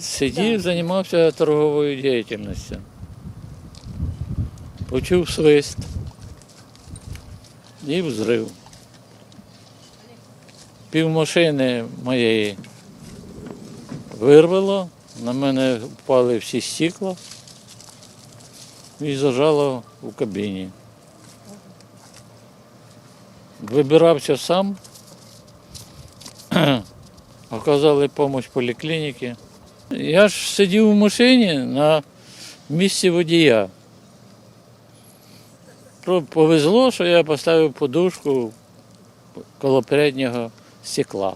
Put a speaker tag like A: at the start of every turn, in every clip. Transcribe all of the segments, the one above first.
A: Сидів, займався торговою діяльністю. Почув свист і взрив. Пів машини моєї вирвало, на мене впали всі стекла і зажало у кабіні. Вибирався сам, оказали допомогу поліклініки. Я ж сидів у машині на місці водія. Повезло, що я поставив подушку коло переднього стекла.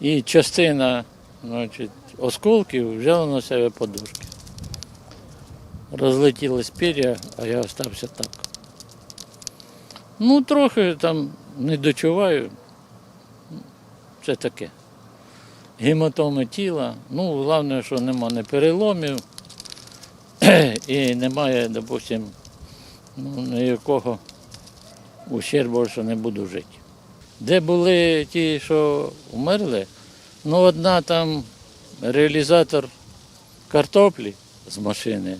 A: І частина значить, осколків взяла на себе подушки. Розлетілись пір'я, а я остався так. Ну, трохи там не дочуваю. Це таке. Гематоми тіла. Ну, головне, що нема не переломів і немає, допустим, ну, ніякого ущербу, що не буду жити. Де були ті, що вмерли, ну одна там реалізатор картоплі з машини.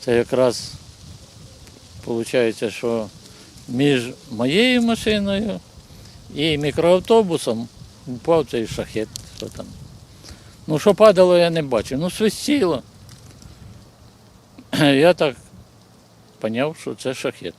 A: Це якраз виходить, що між моєю машиною і мікроавтобусом впав цей шахет. Що там. Ну, що падало, я не бачив. Ну, свистіло. Я так поняв, що це шахет.